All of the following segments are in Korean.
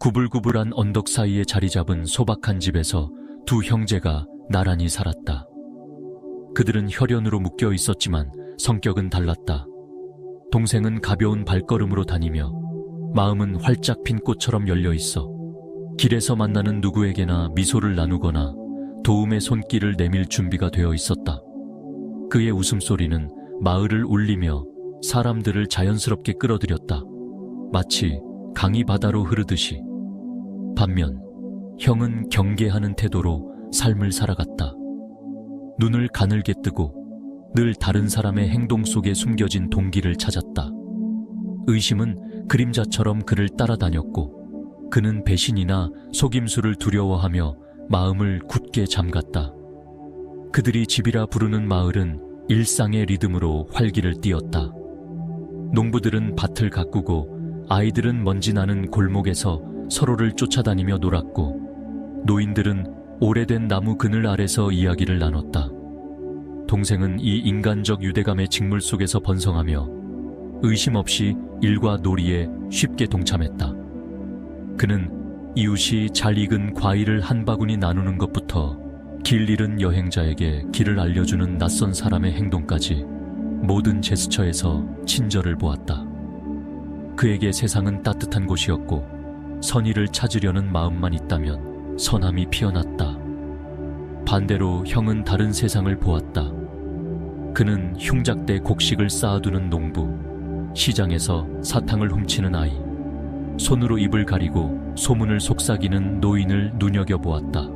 구불구불한 언덕 사이에 자리 잡은 소박한 집에서 두 형제가 나란히 살았다. 그들은 혈연으로 묶여 있었지만 성격은 달랐다. 동생은 가벼운 발걸음으로 다니며 마음은 활짝 핀 꽃처럼 열려 있어 길에서 만나는 누구에게나 미소를 나누거나 도움의 손길을 내밀 준비가 되어 있었다. 그의 웃음소리는 마을을 울리며 사람들을 자연스럽게 끌어들였다. 마치 강이 바다로 흐르듯이. 반면 형은 경계하는 태도로 삶을 살아갔다. 눈을 가늘게 뜨고 늘 다른 사람의 행동 속에 숨겨진 동기를 찾았다. 의심은 그림자처럼 그를 따라다녔고 그는 배신이나 속임수를 두려워하며 마음을 굳게 잠갔다. 그들이 집이라 부르는 마을은 일상의 리듬으로 활기를 띠었다. 농부들은 밭을 가꾸고 아이들은 먼지 나는 골목에서 서로를 쫓아다니며 놀았고 노인들은 오래된 나무 그늘 아래서 이야기를 나눴다. 동생은 이 인간적 유대감의 직물 속에서 번성하며 의심 없이 일과 놀이에 쉽게 동참했다. 그는 이웃이 잘 익은 과일을 한 바구니 나누는 것부터 길 잃은 여행자에게 길을 알려주는 낯선 사람의 행동까지 모든 제스처에서 친절을 보았다. 그에게 세상은 따뜻한 곳이었고 선의를 찾으려는 마음만 있다면 선함이 피어났다. 반대로 형은 다른 세상을 보았다. 그는 흉작대 곡식을 쌓아두는 농부, 시장에서 사탕을 훔치는 아이, 손으로 입을 가리고 소문을 속삭이는 노인을 눈여겨보았다.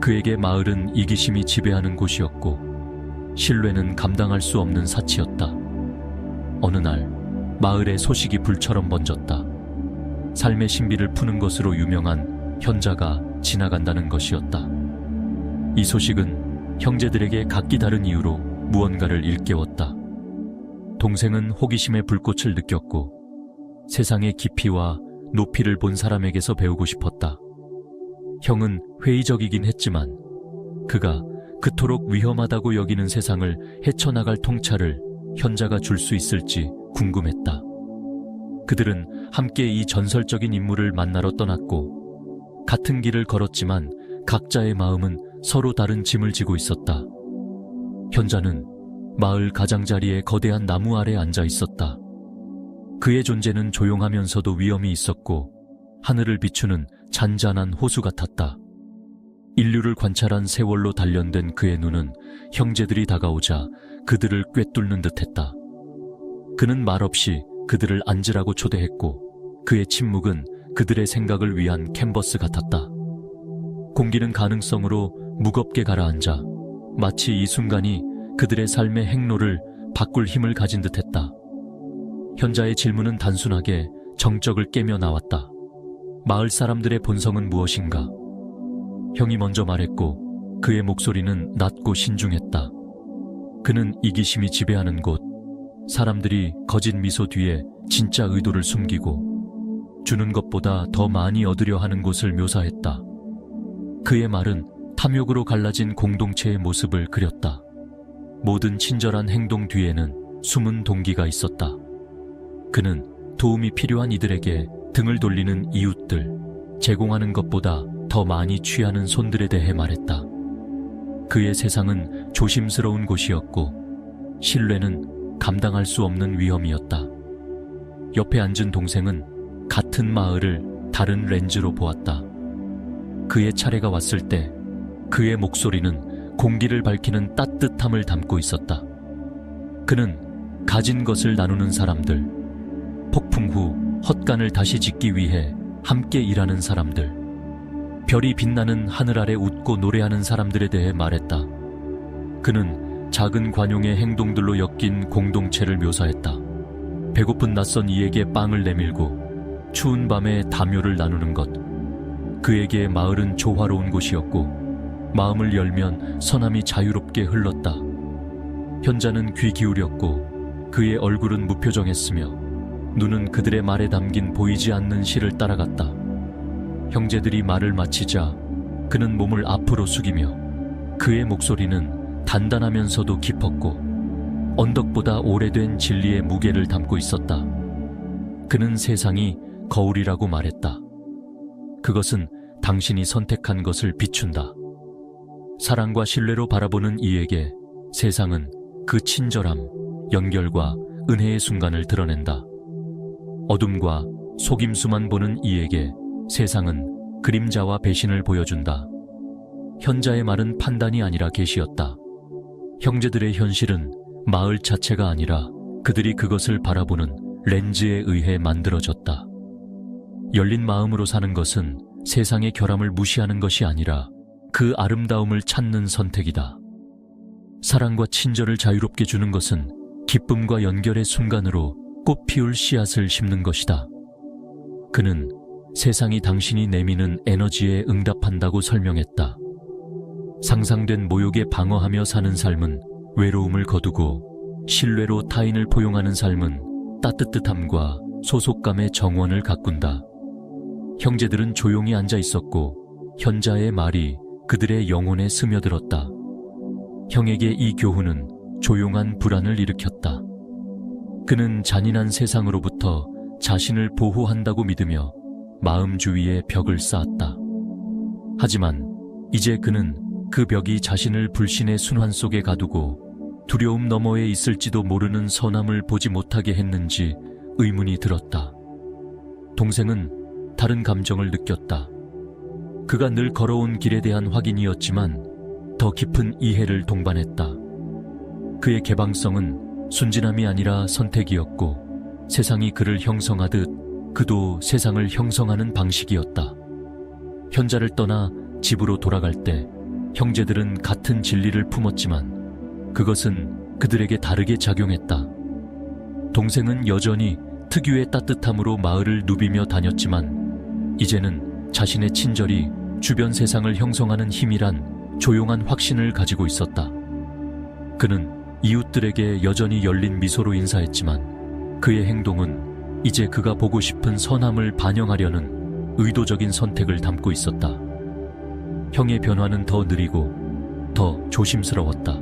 그에게 마을은 이기심이 지배하는 곳이었고 신뢰는 감당할 수 없는 사치였다. 어느 날 마을에 소식이 불처럼 번졌다. 삶의 신비를 푸는 것으로 유명한 현자가 지나간다는 것이었다. 이 소식은 형제들에게 각기 다른 이유로 무언가를 일깨웠다. 동생은 호기심의 불꽃을 느꼈고 세상의 깊이와 높이를 본 사람에게서 배우고 싶었다. 형은 회의적이긴 했지만 그가 그토록 위험하다고 여기는 세상을 헤쳐나갈 통찰을 현자가 줄 수 있을지 궁금했다. 그들은 함께 이 전설적인 인물을 만나러 떠났고 같은 길을 걸었지만 각자의 마음은 서로 다른 짐을 지고 있었다. 현자는 마을 가장자리에 거대한 나무 아래 앉아 있었다. 그의 존재는 조용하면서도 위험이 있었고 하늘을 비추는 잔잔한 호수 같았다. 인류를 관찰한 세월로 단련된 그의 눈은 형제들이 다가오자 그들을 꿰뚫는 듯했다. 그는 말없이 그들을 앉으라고 초대했고 그의 침묵은 그들의 생각을 위한 캔버스 같았다. 공기는 가능성으로 무겁게 가라앉아 마치 이 순간이 그들의 삶의 행로를 바꿀 힘을 가진 듯했다. 현자의 질문은 단순하게 정적을 깨며 나왔다. 마을 사람들의 본성은 무엇인가? 형이 먼저 말했고 그의 목소리는 낮고 신중했다. 그는 이기심이 지배하는 곳, 사람들이 거짓 미소 뒤에 진짜 의도를 숨기고 주는 것보다 더 많이 얻으려 하는 곳을 묘사했다. 그의 말은 탐욕으로 갈라진 공동체의 모습을 그렸다. 모든 친절한 행동 뒤에는 숨은 동기가 있었다. 그는 도움이 필요한 이들에게 등을 돌리는 이웃들, 제공하는 것보다 더 많이 취하는 손들에 대해 말했다. 그의 세상은 조심스러운 곳이었고, 신뢰는 감당할 수 없는 위험이었다. 옆에 앉은 동생은 같은 마을을 다른 렌즈로 보았다. 그의 차례가 왔을 때 그의 목소리는 공기를 밝히는 따뜻함을 담고 있었다. 그는 가진 것을 나누는 사람들, 폭풍 후 헛간을 다시 짓기 위해 함께 일하는 사람들, 별이 빛나는 하늘 아래 웃고 노래하는 사람들에 대해 말했다. 그는 작은 관용의 행동들로 엮인 공동체를 묘사했다. 배고픈 낯선 이에게 빵을 내밀고 추운 밤에 담요를 나누는 것. 그에게 마을은 조화로운 곳이었고 마음을 열면 선함이 자유롭게 흘렀다. 현자는 귀 기울였고 그의 얼굴은 무표정했으며 눈은 그들의 말에 담긴 보이지 않는 시를 따라갔다. 형제들이 말을 마치자 그는 몸을 앞으로 숙이며 그의 목소리는 단단하면서도 깊었고 언덕보다 오래된 진리의 무게를 담고 있었다. 그는 세상이 거울이라고 말했다. 그것은 당신이 선택한 것을 비춘다. 사랑과 신뢰로 바라보는 이에게 세상은 그 친절함, 연결과 은혜의 순간을 드러낸다. 어둠과 속임수만 보는 이에게 세상은 그림자와 배신을 보여준다. 현자의 말은 판단이 아니라 계시였다. 형제들의 현실은 마을 자체가 아니라 그들이 그것을 바라보는 렌즈에 의해 만들어졌다. 열린 마음으로 사는 것은 세상의 결함을 무시하는 것이 아니라 그 아름다움을 찾는 선택이다. 사랑과 친절을 자유롭게 주는 것은 기쁨과 연결의 순간으로 꽃 피울 씨앗을 심는 것이다. 그는 세상이 당신이 내미는 에너지에 응답한다고 설명했다. 상상된 모욕에 방어하며 사는 삶은 외로움을 거두고 신뢰로 타인을 포용하는 삶은 따뜻함과 소속감의 정원을 가꾼다. 형제들은 조용히 앉아 있었고 현자의 말이 그들의 영혼에 스며들었다. 형에게 이 교훈은 조용한 불안을 일으켰다. 그는 잔인한 세상으로부터 자신을 보호한다고 믿으며 마음 주위에 벽을 쌓았다. 하지만 이제 그는 그 벽이 자신을 불신의 순환 속에 가두고 두려움 너머에 있을지도 모르는 선함을 보지 못하게 했는지 의문이 들었다. 동생은 다른 감정을 느꼈다. 그가 늘 걸어온 길에 대한 확인이었지만 더 깊은 이해를 동반했다. 그의 개방성은 순진함이 아니라 선택이었고 세상이 그를 형성하듯 그도 세상을 형성하는 방식이었다. 현자를 떠나 집으로 돌아갈 때 형제들은 같은 진리를 품었지만 그것은 그들에게 다르게 작용했다. 동생은 여전히 특유의 따뜻함으로 마을을 누비며 다녔지만 이제는 자신의 친절이 주변 세상을 형성하는 힘이란 조용한 확신을 가지고 있었다. 그는 이웃들에게 여전히 열린 미소로 인사했지만 그의 행동은 이제 그가 보고 싶은 선함을 반영하려는 의도적인 선택을 담고 있었다. 형의 변화는 더 느리고 더 조심스러웠다.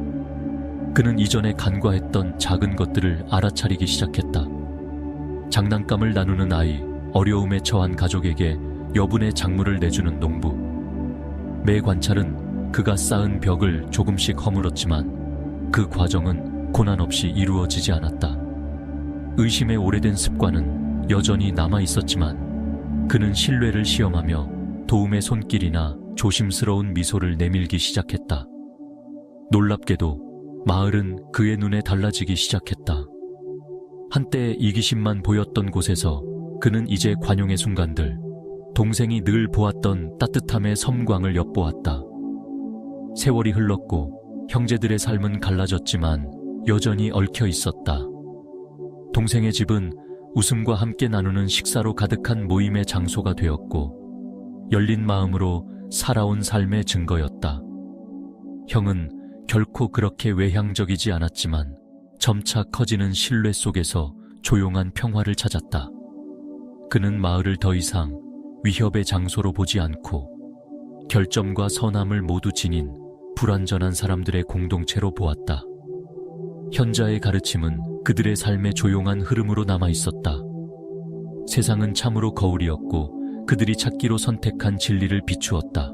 그는 이전에 간과했던 작은 것들을 알아차리기 시작했다. 장난감을 나누는 아이, 어려움에 처한 가족에게 여분의 작물을 내주는 농부. 매 관찰은 그가 쌓은 벽을 조금씩 허물었지만 그 과정은 고난 없이 이루어지지 않았다. 의심의 오래된 습관은 여전히 남아 있었지만 그는 신뢰를 시험하며 도움의 손길이나 조심스러운 미소를 내밀기 시작했다. 놀랍게도 마을은 그의 눈에 달라지기 시작했다. 한때 이기심만 보였던 곳에서 그는 이제 관용의 순간들, 동생이 늘 보았던 따뜻함의 섬광을 엿보았다. 세월이 흘렀고 형제들의 삶은 갈라졌지만 여전히 얽혀 있었다. 동생의 집은 웃음과 함께 나누는 식사로 가득한 모임의 장소가 되었고 열린 마음으로 살아온 삶의 증거였다. 형은 결코 그렇게 외향적이지 않았지만 점차 커지는 신뢰 속에서 조용한 평화를 찾았다. 그는 마을을 더 이상 위협의 장소로 보지 않고 결점과 선함을 모두 지닌 불완전한 사람들의 공동체로 보았다. 현자의 가르침은 그들의 삶의 조용한 흐름으로 남아 있었다. 세상은 참으로 거울이었고 그들이 찾기로 선택한 진리를 비추었다.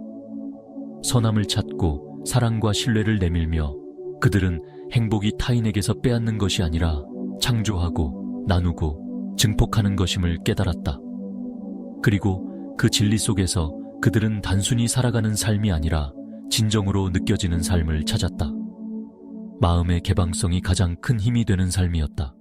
선함을 찾고 사랑과 신뢰를 내밀며 그들은 행복이 타인에게서 빼앗는 것이 아니라 창조하고 나누고 증폭하는 것임을 깨달았다. 그리고 그 진리 속에서 그들은 단순히 살아가는 삶이 아니라 진정으로 느껴지는 삶을 찾았다. 마음의 개방성이 가장 큰 힘이 되는 삶이었다.